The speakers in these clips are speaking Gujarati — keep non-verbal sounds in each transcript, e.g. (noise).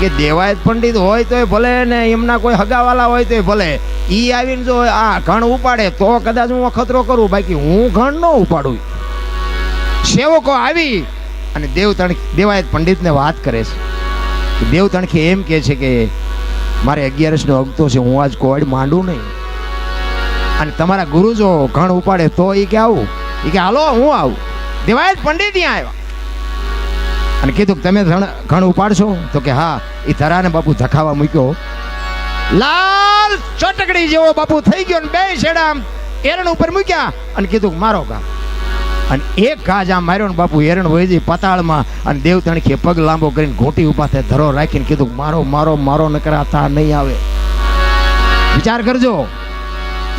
કે દેવાયત પંડિત હોય તોય ભલે ને એમના કોઈ હગાવાલા હોય તોય ભલે. એ આવીને જો આ ઘણ ઉપાડે તો કદાચ હું અખતરો કરું. બાકી હું ઘણ ન ઉપાડું. સેવકો આવી અને દેવ તણખી દેવાયત પંડિતને વાત કરે છે. દેવ તણખે એમ કહે છે કે મારે અગિયારસનો અગતો છે, હું આજ કોડ માંડું નહીં. અને તમારા ગુરુ જો ઘણ ઉપાડે તો એ કે આવું. એ કે, હાલો, હું આવું. દેવાયત પંડિત ત્યાં આવ્યા. અને કીધું તમે ઘણ ઉપાડશો? તો કે હા એ ધરાને બાપુ ધખાવા મૂક્યો. લાલ ચટકડી જેવો બાપુ થઈ ગયો ને બે છેડા એરણ ઉપર મૂક્યા અને કીધું મારો ગા. અને એક ઘા આમ માર્યો ને બાપુ, એરણ વહી જઈ પાતાળમાં અને દેવ તણખે પગ લાંબો કરીને ઘોટી ઊભા થાય, ધરો રાખીને કીધું મારો મારો મારો નકરા થા નહીં આવે. વિચાર કરજો.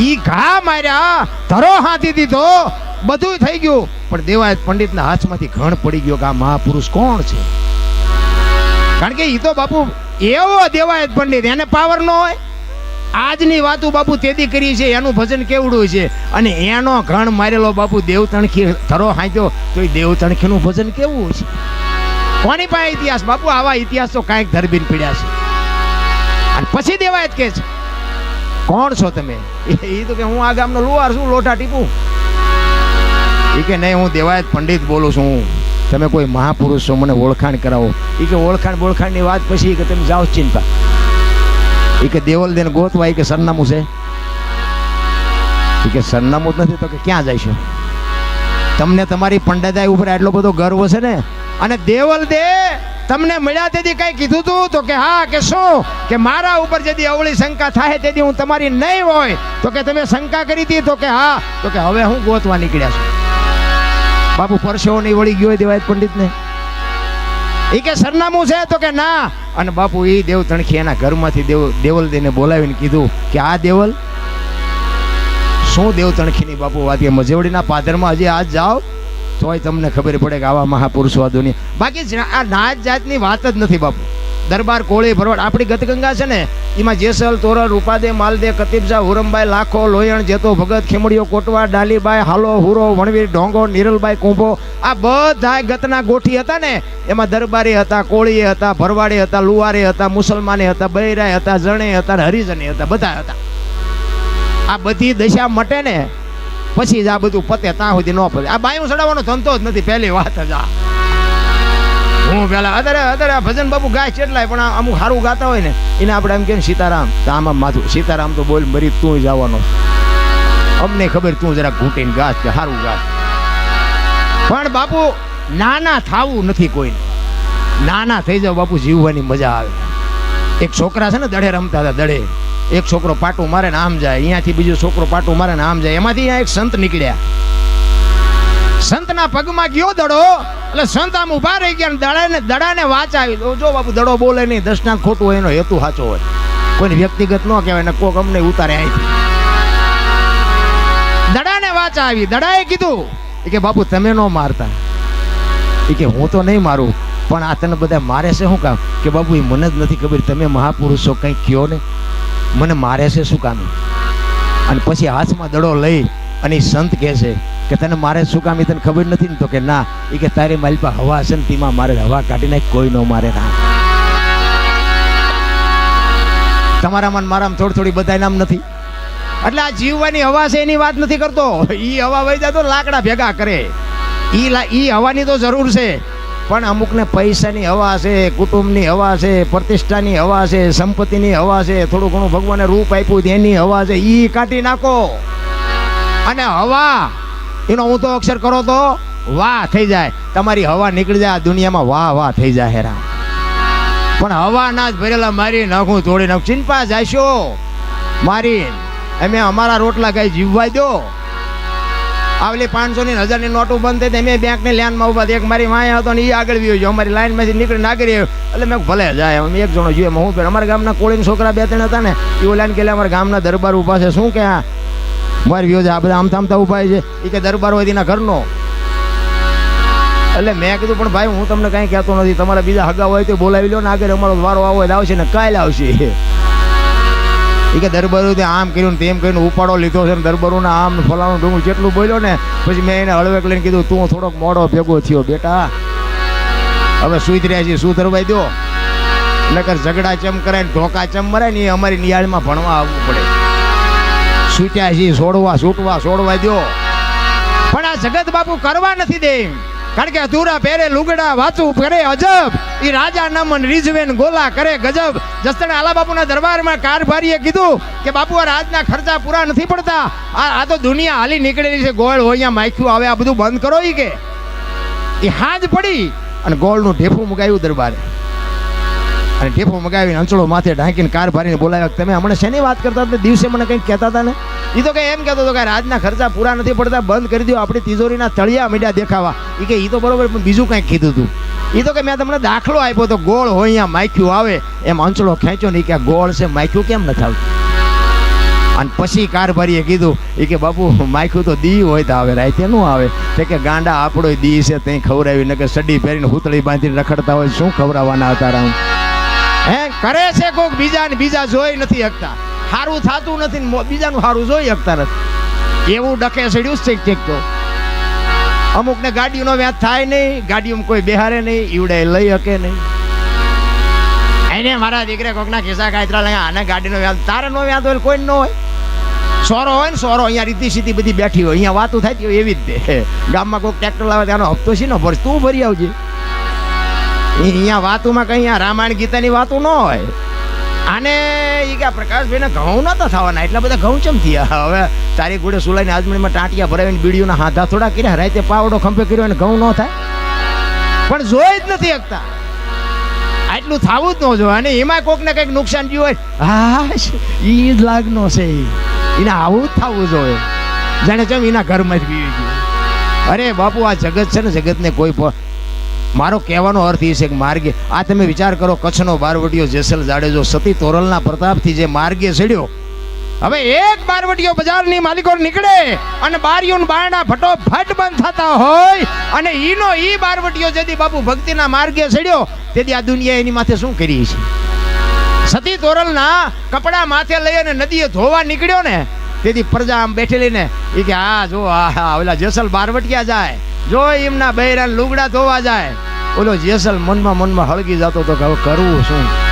ઈ ઘા માર્યા, ધરો હાથી દીધો બધું થઈ ગયું. પણ દેવાયત પંડિતના હાથમાંથી ઘણ પડી ગયો કે આ મહાપુરુષ કોણ છે? કારણ કે એ તો બાપુ એવો દેવાયત પંડિત, એને પાવર ન હોય. આજની વાતું બાપુ તેદી કરી છે, એનું ભજન કેવડું છે? અને એનો ઘણ મારેલો બાપુ દેવ તણખી ધરો હાંચ્યો તો એ દેવ તણખીનું ભજન કેવું છે? કોની પાસે ઇતિહાસ? બાપુ, આવા ઇતિહાસ તો કાંઈક ધરબીન પીડ્યા છે. અને પછી દેવાયત કે છે, કોણ છો તમે? (laughs) એ તો કે હું આ ગામનો લુવાર છું લોટા ટીપું. એ કે નહીં, હું દેવાયત પંડિત બોલું છું. તમે કોઈ મહાપુરુષ છો, મને ઓળખાણ કરાવો. એ કે ઓળખાણ બોળખાણની વાત પછી કે તમે જાઓ ચિંતા. એ કે દેવલ દેન ગોતવા એ કે સરનામું છે. એ કે સરનામું જ નથી તો કે ક્યાં જાય છે? તમને તમારી પંડિતાઈ ઉપર આટલો બધો ગર્વ છે ને? અને દેવલ દે, તમને મળ્યા તેથી કઈ કીધું તું તો કે હા, કે શું? કે મારા ઉપર જેથી અવળી શંકા થાય તેથી હું તમારી નહીં હોય, તો કે તમે શંકા કરી હતી તો કે હા, તો કે હવે હું ગોતવા નીકળ્યા છું. બાપુ પરસેવો નહીં વળી ગયો દેવાય પંડિતને. એ કે સરનામું છે તો કે ના. અને બાપુ એ દેવ તણખી એના ઘરમાંથી દેવ દેવલ દેને બોલાવીને કીધું કે આ દેવલ? શું દેવ તણખીની બાપુ વાત કે મજેવડીના પાદરમાં હજી આજ જાઓ? તોય તમને ખબર પડે કે આવા મહાપુરુષો આ દુનિયા બાકી આ નાત જાતની વાત જ નથી બાપુ. દરબાર કોળી ભરવાડ. આપણી ગતગંગા છે ને, એમાં જેસલ, તોરલ, રૂપાદે, માલદે, કતિબજા હુરમભાઈ લાખો, લોયણ, જેતો ભગત, ખેમડીઓ, કોટવા, ડાલીબાઈ, હાલો, હુરો, વણવીર, ઢોંગો નિરલભાઈ કુંભો, આ બધા ગતના ગોઠી હતા ને, એમાં દરબારી હતા, કોળીએ હતા, ભરવાડે હતા, લુવારે હતા, મુસલમાને હતા, બૈરાય હતા, જણે હતા હરિજને હતા, બધા હતા. આ બધી દશા મટે ને, પછી જ આ બધું પતે ત્યાં સુધી ન પતે. આ બાયું ચડાવવાનો ધંધો જ નથી, પહેલી વાત જ આ. હું પેલા અત્યારે અત્યારે ભજન બાપુ ગાય છે એટલાય, પણ અમુક સારું ગાતા હોય ને, એને આપણે એમ કે સીતારામ. તો આમાં માથું, સીતારામ તો બોલ મરી તું જવાનો. અમને ખબર તું જરા ઘૂંટીને ગાસ કે સારું ગાશ પણ બાપુ, નાના થાવું નથી કોઈને. નાના થઈ જાવ બાપુ, જીવવાની મજા આવે. એક છોકરા છે ને દડે રમતા હતા, દડે. એક છોકરો પાટું મારે ને આમ જાય, અહીંયાથી બીજો છોકરો પાટું મારે ને આમ જાય. એમાંથી એક સંત નીકળ્યા. સંતના પગમાં ગયો દડો. એટલે સંત આમ ઊભા રહી ગયા દડાને દડાને વાચ આવી. દો જો બાપુ દડો બોલે નહીં દર્શનાથ ખોટું હોય, એનો હેતુ સાચો હોય. કોઈને વ્યક્તિગત ન કહેવાય ને કોક અમને ઉતારે અહીંથી. દડાને વાચ આવી. દડાએ કીધું કે, બાપુ, તમે ન મારતા. એ કે, હું તો નહીં મારું, પણ આ તને બધા મારે છે શું કામ? કે, બાપુ, એ મને જ નથી ખબર, તમે મહાપુરુષો કંઈક કયો ને? મને મારે છે શું કામ? અને પછી હાથમાં દડો લઈ અને સંત કહે છે કે તને મારે શું કામ? એ તને ખબર નથી ને તો કે ના. એ કે તારી મારી પાસે હવા હશે ને, તેમાં મારે હવા કાઢી નાખ કોઈ ન મારે ના તમારામાં મારામાં થોડી થોડી બધા નામ નથી. એટલે આ જીવવાની હવા છે એની વાત નથી કરતો. ઈ હવા વહી જાય તો લાકડા ભેગા કરે. એ ઈ હવાની તો જરૂર છે. પણ અમુકને પૈસાની હવા છે, કુટુંબની હવા છે, પ્રતિષ્ઠાની હવા છે, સંપત્તિની હવા છે, થોડું ઘણું ભગવાને રૂપ આપ્યું એની હવા છે, ઈ કાઢી નાખો. અને હવા એનો હું તો અક્ષર કરો તો વાહ થઈ જાય. તમારી હવા નીકળી જાય, આ દુનિયામાં વાહ વાહ થઈ જાય હેરા પણ હવા ના જ ભરેલા મારી નાખું તોડી નાખું. ચિંપા જાશો? મારી અમે અમારા રોટલા કઈ જીવવા દો? આવલી પાંચસો ની હજારની નોટો બંધ થઈ અમે બેંકની લાઈનમાં ઊભા એક મારી માય હતો ને એ આગળ વ્યો ગયો. અમારી લાઈનમાંથી નીકળી આવ્યો. એટલે મેં ભલે જાય, અમે એક જણો જોઈએ હું અમારા ગામના કોળીના છોકરા બે ત્રણ હતા ને એ લાઈન કે અમારા ગામના દરબાર ઊભા છે. શું કે મારી વ્યો છે. આ બધા આમ થામતા ઊભા છે. એ કે દરબાર હોય તેના ઘરનો. એટલે મેં કીધું, પણ ભાઈ, હું તમને કાંઈ કહેતો નથી. તમારા બીજા હગા હોય તો બોલાવી લો ને. આગળ અમારો વારો આવો એટલે આવશે ને કાલ આવશે. એ કે દરબારો તે આમ કર્યું ને તેમ કરીને ઉપાડો લીધો છે ને દરબારોના આમ ફલાણું ઢોંગું જેટલું બોલ્યો ને, પછી મેં એને હળવેક લઈને કીધું, તું થોડોક મોડો ભેગો થયો, બેટા. હવે સુઈ રહ્યા છીએ. શું ધરવાઈ દો નકર ઝઘડા ચમ કરાય ઢોકા ચમ મરાય ને એ અમારી નિયાળમાં ભણવા આવવું પડે. છૂટ્યા છીએ છોડવા, છૂટવા, છોડવા દો પણ આ જગત બાપુ કરવા નથી દે. કારણ કે અધૂરા પહેરે લુગડા વાતું કરે અજબ. એ રાજા નમન રીઝવેન ગોલા કરે ગજબ. જસદણ આલા બાપુના દરબારમાં કારભારીએ કીધું કે બાપુ, આ રાજના ખર્ચા પૂરા નથી પડતા. આ આ તો દુનિયા હાલી નીકળેલી છે. ગોળ હોય અહીંયા માખ્યું આવે, આ બધું બંધ કરો એ કે. એ હાજ પડી અને ગોળનું ઢેફું મુકાયું દરબારે. અને ટેપો મગાવીને અંચળો માથે ઢાંકીને કાર ભરીને બોલાવ્યા. તમે હમણાં શેની વાત કરતા હતા? દિવસે મને કંઈક કહેતા હતા ને? એ તો કે એમ કહેતો હતો કે રાજના ખર્ચા પૂરા નથી પડતા, બંધ કરી દો આપણી તિજોરીના તળિયા મીડિયા દેખાવા. એ કે એ તો બરોબર, પણ બીજું કંઈક કીધું હતું એ તો કે મેં તમને દાખલો આપ્યો તો ગોળ હોય અહીંયા માખ્યું આવે. એમ અંચળો ખેંચ્યો ને કે ગોળ છે, માખ્યું કેમ નથી આવતું? અને પછી કારભારીએ કીધું એ કે બાપુ, માખ્યું તો દી હોય તો આવે, રાતે નું આવે. તે કે ગાંડા આપણો દી છે ત્યાં ખવડાવી ને કે સડી પહેરીને હુતળી બાંધીને રખડતા હોય, શું ખવડાવવાના હતા રામ? હે, કરે છે કોક બીજા ને બીજા જોઈ નથી શકતા. સારું થતું નથી બીજાનું સારું જોઈ શકતા નથી. એવું ડકે સડ્યું છે ઠીક તો. અમુકને ગાડીનો વ્યાજ થાય નહીં, ગાડીઓમાં કોઈ બેહારે નહીં, ઈવડે લઈ શકે નહીં. એને મારા દીકરે કોકના ખિસ્સા કાચરા લઈ આને ગાડીનો વ્યાજ તારે નો વ્યાજ હોય કોઈ નો હોય. સોરો હોય ને સોરો, અહીંયા રીતિ સીધી બધી બેઠી હોય. અહીંયા વાતું થાય એવી જ દે. ગામમાં કોઈક ટ્રેક્ટર લાવે ત્યાંનો હપ્તો છે ને ભર તું ભરી આવજે. અહીંયા વાતુમાં કઈ રામાયણ ગીતાની વાતું ન હોય. આને એ કે પ્રકાશભાઈને ઘઉં નતા થવાના, એટલા બધા ઘઉં ચમ થયા? હવે તારી ગુડે સુલાઈને આજમણીમાં ટાંટિયા ભરાવીને બીડીઓના હાથા થોડા કર્યા, રાતે પાવડો ખંભે કર્યો અને ઘઉં ન થાય? પણ જોઈ જ નથી શકતા. આટલું થવું જ ન જોઈએ, અને એમાં કોકને કંઈક નુકસાન થયું હોય હા એ જ લાગનો છે એને આવું જ થવું જોઈએ. જાણે ચમ એના ઘરમાં જ પીવી ગયું. અરે બાપુ, આ જગત છે ને, જગતને કોઈ પ- મારો કહેવાનો અર્થ એ છે કે માર્ગે આ તમે વિચાર કરો, કચ્છનો બારવટીયો જેસલ જાડેજો સતી તોરલના પ્રતાપથી જે માર્ગે ચડ્યો હવે એક બારવટીયો બજારની માલિકો નીકળે અને બારીઓન બારણા ફટોફટ બંધ થતા હોય અને ઈનો ઈ બારવટીયો જેથી બાપુ ભક્તિના માર્ગે ચડ્યો તેથી આ દુનિયા એની માથે શું કરી છે? સતી તોરલના કપડા માથે લઈ અને નદીએ ધોવા નીકળ્યો ને, તેથી પ્રજા આમ બેઠેલી ને એ કે, આ જો આ ઓલા જેસલ બારવટિયા જાય. જો એમના બૈરા લુગડા ધોવા જાય, ઓલો જેસલ મનમાં મનમાં હળગી જતો તો કરવું શું?